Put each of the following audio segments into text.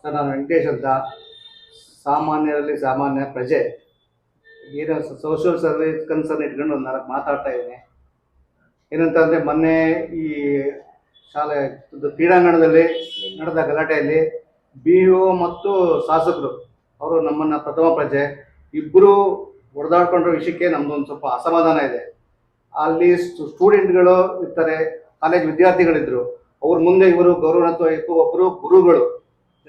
Sir, ನಾನು ವೆಂಕಟೇಶ್ ಅಂತ. ಸಾಮಾನ್ಯರಲ್ಲಿ ಸಾಮಾನ್ಯ ಪ್ರಜೆ. ಏನೋ ಸೋಷಿಯಲ್ ಸರ್ವಿಸ್ ಕನ್ಸರ್ನ್ ಇಟ್ಕೊಂಡು ಒಂದು ನಾಲ್ಕು ಮಾತಾಡ್ತಾ ಇದ್ದೀನಿ. ಏನಂತಂದರೆ ಮೊನ್ನೆ ಈ ಶಾಲೆ ಕ್ರೀಡಾಂಗಣದಲ್ಲಿ ನಡೆದ ಗಲಾಟೆಯಲ್ಲಿ ಬಿ ಒ ಮತ್ತು ಶಾಸಕರು, ಅವರು ನಮ್ಮನ್ನು ಪ್ರಥಮ ಪ್ರಜೆ ಇಬ್ಬರು ಹೊಡೆದಾಡ್ಕೊಂಡ್ರ ವಿಷಯಕ್ಕೆ ನಮ್ದೊಂದು ಸ್ವಲ್ಪ ಅಸಮಾಧಾನ ಇದೆ. ಅಲ್ಲಿ ಸ್ಟೂಡೆಂಟ್ಗಳು ಇರ್ತಾರೆ, ಕಾಲೇಜ್ ವಿದ್ಯಾರ್ಥಿಗಳಿದ್ರು. ಅವ್ರ ಮುಂದೆ ಇವರು ಗೌರವಾನ್ವಿತ ಒಬ್ಬರು ಗುರುಗಳು.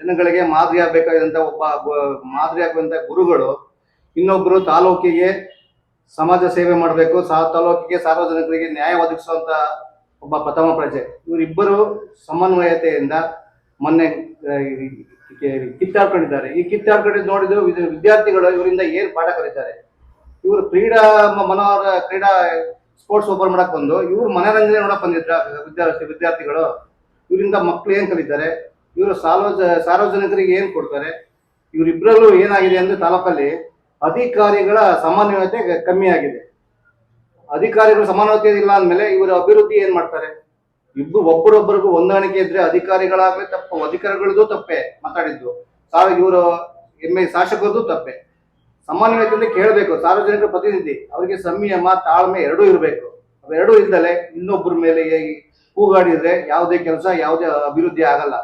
ಜನಗಳಿಗೆ ಮಾದರಿ ಆಗಬೇಕಾದಂಥ ಒಬ್ಬ ಮಾದರಿ ಆಗುವಂಥ ಗುರುಗಳು ಇನ್ನೊಬ್ಬರು ತಾಲೂಕಿಗೆ ಸಮಾಜ ಸೇವೆ ಮಾಡಬೇಕು, ಸಾ, ತಾಲೂಕಿಗೆ ಸಾರ್ವಜನಿಕರಿಗೆ ನ್ಯಾಯ ಒದಗಿಸುವಂಥ ಒಬ್ಬ ಪ್ರಥಮ ಪ್ರಜೆ. ಇವರಿಬ್ಬರು ಸಮನ್ವಯತೆಯಿಂದ ಮೊನ್ನೆ ಕಿತ್ತಾಡ್ಕೊಂಡಿದ್ದಾರೆ ಈ ಕಿತ್ತಾಡ್ಕೊಂಡಿದ್ದು ನೋಡಿದ್ರು ವಿದ್ಯಾರ್ಥಿಗಳು ಇವರಿಂದ ಏನು ಪಾಠ ಕಲಿತಾರೆ. ಇವರು ಕ್ರೀಡಾ ಮನೋಹರ ಕ್ರೀಡಾ ಸ್ಪೋರ್ಟ್ಸ್ ಓಪನ್ ಮಾಡಕ್ ಬಂದು ಇವ್ರು ಮನೋರಂಜನೆ ನೋಡಕ್ ಬಂದಿದ್ರ, ವಿದ್ಯಾರ್ಥಿ, ವಿದ್ಯಾರ್ಥಿಗಳು. ಇವರಿಂದ ಮಕ್ಳು ಏನ್ ಕಲಿತಾರೆ? ಇವರು ಸಾರ್ವಜ ಸಾರ್ವಜನಿಕರಿಗೆ ಏನು ಕೊಡ್ತಾರೆ? ಇವರಿಬ್ಬರಲ್ಲೂ ಏನಾಗಿದೆ ಅಂದ್ರೆ ತಾಲೂಕಲ್ಲಿ ಅಧಿಕಾರಿಗಳ ಸಮನ್ವಯತೆ ಕಮ್ಮಿ ಆಗಿದೆ. ಅಧಿಕಾರಿಗಳು ಸಮಾನತೆ ಇಲ್ಲ ಅಂದ್ಮೇಲೆ ಇವರ ಅಭಿವೃದ್ಧಿ ಏನ್ ಮಾಡ್ತಾರೆ? ಇಬ್ರು ಒಬ್ಬರೊಬ್ಬರಿಗೂ ಹೊಂದಾಣಿಕೆ ಇದ್ರೆ ಅಧಿಕಾರಿಗಳಾಗ್ಲೇ ತಪ್ಪು ಅಧಿಕಾರಿಗಳದ್ದು ತಪ್ಪೆ ಮಾತಾಡಿದ್ದು. ಸಾರ್ ಇವರು ಎಂ ಎ ಶಾಸಕರದ್ದು ತಪ್ಪೆ. ಸಮನ್ವಯತೆಯಿಂದ ಕೇಳಬೇಕು ಸಾರ್ವಜನಿಕರ ಪ್ರತಿನಿಧಿ, ಅವರಿಗೆ ಸಂಯಮ ತಾಳ್ಮೆ ಎರಡೂ ಇರಬೇಕು. ಅವೆರಡೂ ಇಲ್ದಲೆ ಇನ್ನೊಬ್ಬರ ಮೇಲೆ ಕೂಗಾಡಿದ್ರೆ ಯಾವುದೇ ಕೆಲಸ, ಯಾವುದೇ ಅಭಿವೃದ್ಧಿ ಆಗಲ್ಲ.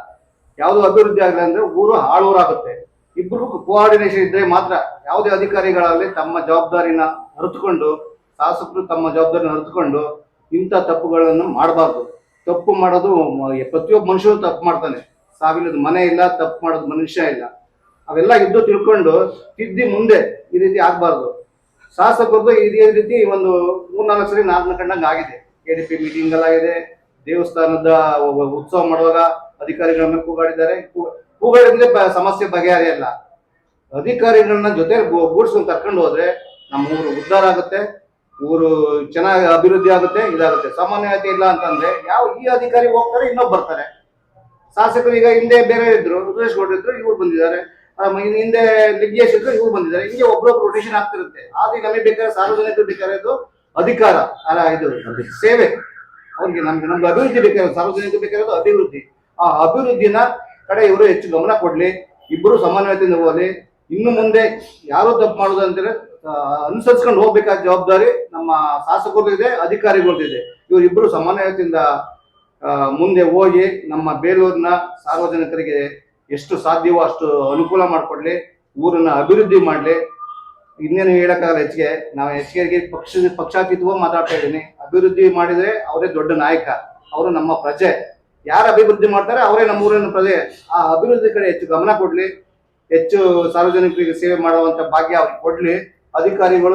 ಯಾವುದು ಅಭಿವೃದ್ಧಿ ಆಗಲ್ಲ ಅಂದ್ರೆ ಊರು ಹಾಳೂರಾಗುತ್ತೆ. ಇಬ್ಬರು ಕೋಆರ್ಡಿನೇಷನ್ ಇದ್ರೆ ಮಾತ್ರ ಯಾವುದೇ ಅಧಿಕಾರಿಗಳಾಗಲಿ ತಮ್ಮ ಜವಾಬ್ದಾರಿನ ಹರಿತುಕೊಂಡು ಶಾಸಕರು ತಮ್ಮ ಜವಾಬ್ದಾರಿನ ಹರಿತುಕೊಂಡು ಇಂಥ ತಪ್ಪುಗಳನ್ನು ಮಾಡಬಾರ್ದು. ತಪ್ಪು ಮಾಡೋದು ಪ್ರತಿಯೊಬ್ಬ ಮನುಷ್ಯನು ತಪ್ಪು ಮಾಡ್ತಾನೆ. ಸಾವಿಲ್ಲದ ಮನೆ ಇಲ್ಲ, ತಪ್ಪು ಮಾಡೋದು ಮನುಷ್ಯ ಇಲ್ಲ. ಅವೆಲ್ಲ ಇದ್ದು ತಿಳ್ಕೊಂಡು ತಿದ್ದಿ ಮುಂದೆ ಈ ರೀತಿ ಆಗಬಾರ್ದು. ಶಾಸಕರದ್ದು ಇದೇ ರೀತಿ ಒಂದು ಮೂರ್ನಾಲ್ಕು ಸರಿ ನಾಲ್ಕು ಕಂಡಂಗೆ ಆಗಿದೆ. ಎ ಡಿ ಪಿ ಮೀಟಿಂಗ್ ಆಗಿದೆ. ದೇವಸ್ಥಾನದ ಉತ್ಸವ ಮಾಡುವಾಗ ಅಧಿಕಾರಿಗಳ ಮೇಲೆ ಕೂಗಾಡಿದ್ದಾರೆ. ಕೂಗಾಡಿದ್ರೆ ಸಮಸ್ಯೆ ಬಗೆಹರಿಯಲ್ಲ. ಅಧಿಕಾರಿಗಳನ್ನ ಜೊತೆ ಗೂಡ್ಸ್ಕೊಂಡು ಕರ್ಕೊಂಡು ಹೋದ್ರೆ ನಮ್ಮ ಊರು ಉದ್ಧಾರ ಆಗುತ್ತೆ ಊರು ಚೆನ್ನಾಗಿ ಅಭಿವೃದ್ಧಿ ಆಗುತ್ತೆ ಇದಾಗುತ್ತೆ. ಸಾಮಾನ್ಯತೆ ಇಲ್ಲ ಅಂತಂದ್ರೆ ಯಾವ ಈ ಅಧಿಕಾರಿ ಹೋಗ್ತಾರೆ ಇನ್ನೊಬ್ಬ ಬರ್ತಾರೆ. ಶಾಸಕರು ಈಗ ಹಿಂದೆ ಬೇರೆ ಇದ್ರು ರುದ್ರೇಶ್ ಗೌಡ್ರು ಇದ್ರು ಇವ್ರು ಬಂದಿದ್ದಾರೆ. ಹಿಂದೆ ಲಿಂಗೇಶ್ ಇದ್ರು ಇವ್ರು ಬಂದಿದ್ದಾರೆ. ಹಿಂಗೆ ಒಬ್ರೊಬ್ರು ರೊಟೇಷನ್ ಆಗ್ತಿರುತ್ತೆ. ಆದ್ರೆ ನಮಗೆ ಬೇಕಾದ್ರೆ ಸಾರ್ವಜನಿಕರು ಬೇಕಾಗಿರೋದು ಅಧಿಕಾರ ಅಲ್ಲ ಇದು ಸೇವೆ. ಅವ್ರಿಗೆ ನಮ್ಗೆ ನಮ್ಗೆ ಅಭಿವೃದ್ಧಿ ಬೇಕಾಗಿರೋದು ಸಾರ್ವಜನಿಕರು ಬೇಕಾಗಿರೋದು ಅಭಿವೃದ್ಧಿ. ಆ ಅಭಿವೃದ್ಧಿನ ಕಡೆ ಇವರು ಹೆಚ್ಚು ಗಮನ ಕೊಡಲಿ ಇಬ್ಬರು ಸಮನ್ವಯತೆಯಿಂದ ಹೋಗಲಿ. ಇನ್ನು ಮುಂದೆ ಯಾರು ತಪ್ಪು ಮಾಡೋದು ಆ, ಅನುಸರಿಸ್ಕೊಂಡು ಹೋಗ್ಬೇಕಾದ ಜವಾಬ್ದಾರಿ ನಮ್ಮ ಶಾಸಕರು ಇದೆ ಅಧಿಕಾರಿಗಳದ್ದು. ಇದೆ ಇವರಿಬ್ಬರು ಸಮನ್ವಯತೆಯಿಂದ ಮುಂದೆ ಹೋಗಿ ನಮ್ಮ ಬೇಲೂರಿನ ಸಾರ್ವಜನಿಕರಿಗೆ ಎಷ್ಟು ಸಾಧ್ಯವೋ ಅಷ್ಟು ಅನುಕೂಲ ಮಾಡಿಕೊಡ್ಲಿ ಊರನ್ನ ಅಭಿವೃದ್ಧಿ ಮಾಡಲಿ. ಇನ್ನೇನು ಹೇಳಕ್ಕಾಗಲ್ಲ ಹೆಚ್ಚಿಗೆ ನಾವು ಹೆಚ್ಚಿಗೆ ಪಕ್ಷ ಪಕ್ಷಾತೀತವಾಗಿ ಮಾತಾಡ್ತಾ ಇದ್ದೀನಿ. ಅಭಿವೃದ್ಧಿ ಮಾಡಿದ್ರೆ ಅವರೇ ದೊಡ್ಡ ನಾಯಕ ಅವರು ನಮ್ಮ ಪ್ರಜೆ. ಯಾರು ಅಭಿವೃದ್ಧಿ ಮಾಡ್ತಾರೆ, ಅವರೇ ನಮ್ಮ ಊರನ್ನು ಪ್ರಜೆ ಆ ಅಭಿವೃದ್ಧಿ ಕಡೆ ಹೆಚ್ಚು ಗಮನ ಕೊಡ್ಲಿ. ಹೆಚ್ಚು ಸಾರ್ವಜನಿಕರಿಗೆ ಸೇವೆ ಮಾಡುವಂತ ಭಾಗ್ಯ ಅವ್ರಿಗೆ ಕೊಡ್ಲಿ. ಅಧಿಕಾರಿಗಳು